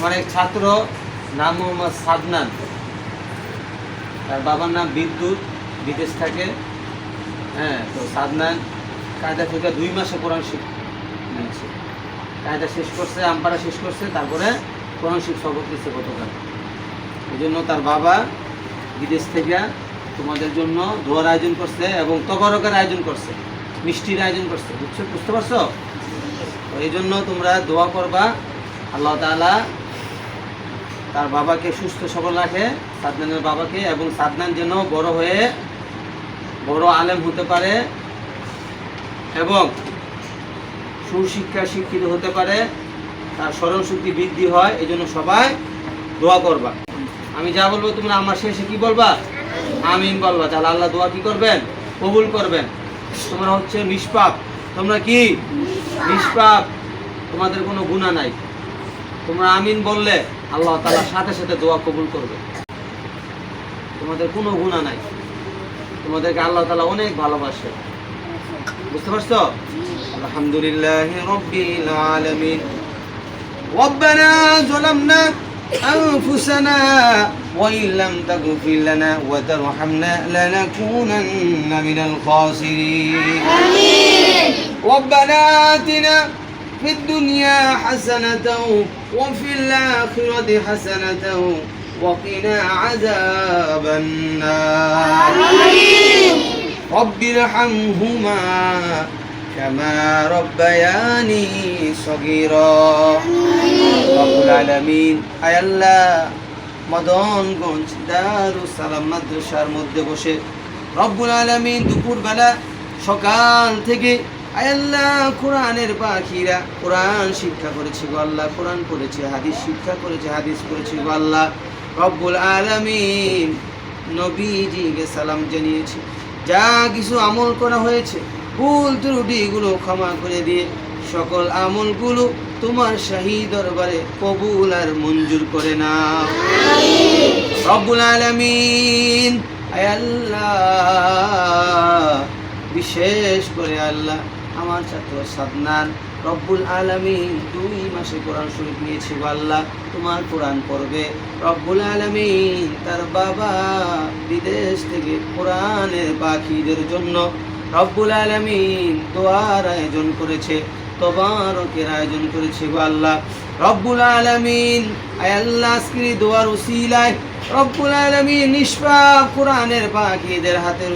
আমার এক ছাত্র নাম মোহাম্মদ সাদনান। তার বাবার নাম বিদ্যুৎ, বিদেশ থাকে। হ্যাঁ তো সাদনান কায়দা থেকে দুই মাসে কোরআন শিখ নিয়েছে। কায়দা শেষ করছে আম্পারা শেষ করছে, তারপরে কোরআন শিখ শপথ নিচ্ছে গতকাল। এই জন্য তার বাবা বিদেশ থেকে তোমাদের জন্য দোয়ার আয়োজন করছে এবং তবরকের আয়োজন করছে, মিষ্টির আয়োজন করছে। বুঝছ, বুঝতে পারছ? এই জন্য তোমরা দোয়া করবা। আল্লাহ তাআলা তার বাবাকে সুস্থ সবল রাখে, সাদনানের বাবাকে, এবং সাদনান যেন বড় হয়ে বড় আলেম হতে পারে এবং সুশিক্ষা শিক্ষিত হতে পারে, তার স্মরণ শক্তি বৃদ্ধি হয় এই জন্য সবাই দোয়া করবা। আমি যা বলব তোমরা আমার শেষে কি বলবা? আমিন বলবা। তাহলে আল্লাহ দোয়া কি করবেন? কবুল করবেন। তোমরা হচ্ছে নিষ্পাপ। তোমরা কি? নিষ্পাপ। তোমাদের কোনো গুণা নাই। তোমরা আমিন বললে আল্লাহ তাআলা সাথে সাথে দোয়া কবুল করবে তোমাদের কোনো গুণা নাই তোমাদেরকে আল্লাহ তাআলা অনেক ভালোবাসে বুঝতে পারছো আলহামদুলিল্লাহ রব্বিল আলামিন ربنا ظلمنا أنفسنا وإن لم تغفر لنا وترحمنا لنكونن من الخاسرين ربنا آتنا في الدنيا حسنة وفي الآخرة حسنة وقنا عذاب النار رب ارحمهما كما ربياني صغيرا رب العالمين আয় আল্লাহ মদনগঞ্জ দারুস সালাম মাদ্রাসার মধ্যে বসে রব্বুল আলামিন দুপুরবেলা সকাল থেকে আয় আল্লাহ, কোরআনের পাখিরা। কোরআন শিক্ষা করেছে গো কোরআন পড়েছে হাদিস, শিক্ষা করেছে হাদিস পড়েছে গো আল্লাহ। রব্বুল আলামিন নবীজিকে সালাম জানিয়েছি, যা কিছু আমল করা হয়েছে, ভুল ত্রুটিগুলো ক্ষমা করে দিয়ে, সকল আমলগুলো তোমার শাহী দরবারে কবুল আর মঞ্জুর করে নাও। রব্বুল আলামিন আল্লাহ, বিশেষ করে আল্লাহ আমার ছাত্র সাদনান। রব্বুল আলামিন দুই মাসে কোরআন শরীফ নিয়েছে আল্লাহ, তোমার কোরআন পড়বে। রব্বুল আলামিন তার বাবা বিদেশ থেকে কোরআনের পাখিদের জন্য রব্বুল আলামিন দোয়ার আয়োজন করেছে, তবারকের আয়োজন করেছে আল্লাহ। রব্বুল আলামিন আল্লাহ এই দোয়ার উসিলায় রব্বুল আলামিন নিষ্পাপ কোরআনের পাখিদের হাতের